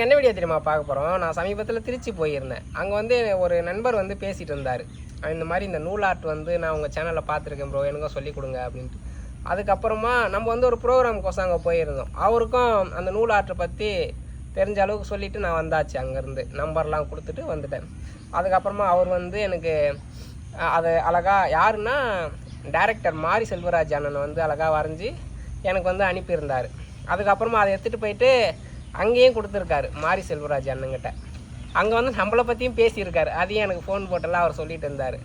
என்ன வீடியோ தெரியுமா பார்க்க போகிறோம் நான் சமீபத்தில் திருச்சி போயிருந்தேன். அங்கே வந்து ஒரு நண்பர் வந்து பேசிகிட்டு இருந்தார். இந்த மாதிரி இந்த நூலார்ட் வந்து நான் உங்கள் சேனலில் பார்த்துருக்கேன் ப்ரோ எனக்கும் சொல்லிக் கொடுங்க அப்படின்ட்டு. அதுக்கப்புறமா நம்ம வந்து ஒரு ப்ரோக்ராம்க்கோசம் அங்கே போயிருந்தோம். அவருக்கும் அந்த நூலார்ட்டை பற்றி தெரிஞ்ச அளவுக்கு சொல்லிவிட்டு நான் வந்தாச்சு அங்கேருந்து. நம்பர்லாம் கொடுத்துட்டு வந்துட்டேன். அதுக்கப்புறமா அவர் வந்து எனக்கு அது அழகாக யாருன்னா டேரக்டர் மாரி செல்வராஜ் அண்ணன் வந்து அழகாக வரைஞ்சி எனக்கு வந்து அனுப்பியிருந்தார். அதுக்கப்புறமா அதை எடுத்துகிட்டு போயிட்டு அங்கேயும் கொடுத்துருக்காரு மாரி செல்வராஜ் அண்ணங்கிட்ட. அங்கே வந்து நம்மளை பற்றியும் பேசியிருக்காரு. அதையும் எனக்கு ஃபோன் போட்டெல்லாம் அவர் சொல்லிட்டு இருந்தார்.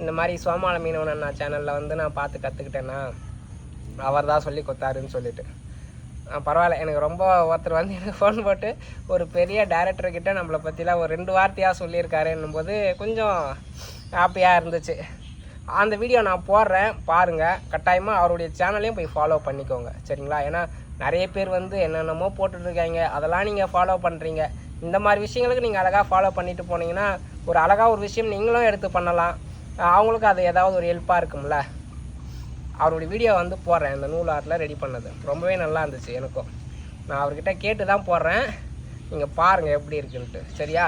இந்த மாதிரி சோமால மீனவன் அண்ணா சேனலில் வந்து நான் பார்த்து கற்றுக்கிட்டேன்னா அவர் தான் சொல்லி கொடுத்தாருன்னு சொல்லிட்டு. பரவாயில்ல எனக்கு ரொம்ப ஒருத்தர் வந்து எனக்கு ஃபோன் போட்டு ஒரு பெரிய டேரக்டர்கிட்ட நம்மளை பற்றிலாம் ஒரு ரெண்டு வார்த்தையாக சொல்லியிருக்காருன்னும் போது கொஞ்சம் ஹாப்பியாக இருந்துச்சு. அந்த வீடியோ நான் போடுறேன் பாருங்கள் கட்டாயமாக அவருடைய சேனலையும் போய் ஃபாலோ பண்ணிக்கோங்க. சரிங்களா? ஏன்னா நிறைய பேர் வந்து என்னென்னமோ போட்டுட்ருக்காங்க. அதெல்லாம் நீங்கள் ஃபாலோ பண்ணுறீங்க இந்த மாதிரி விஷயங்களுக்கு நீங்கள் அழகாக ஃபாலோ பண்ணிட்டு போனீங்கன்னா ஒரு அழகாக ஒரு விஷயம் நீங்களும் எடுத்து பண்ணலாம். அவங்களுக்கு அது ஏதாவது ஒரு ஹெல்ப்பாக இருக்கும்ல. அவருடைய வீடியோ வந்து போடுறேன். இந்த நூல் ஆர்ட்டில் ரெடி பண்ணது. ரொம்பவே நல்லா இருந்துச்சு எனக்கும். நான் அவர்கிட்ட கேட்டு தான் போடுறேன். நீங்கள் பாருங்கள் எப்படி இருக்குன்ட்டு. சரியா?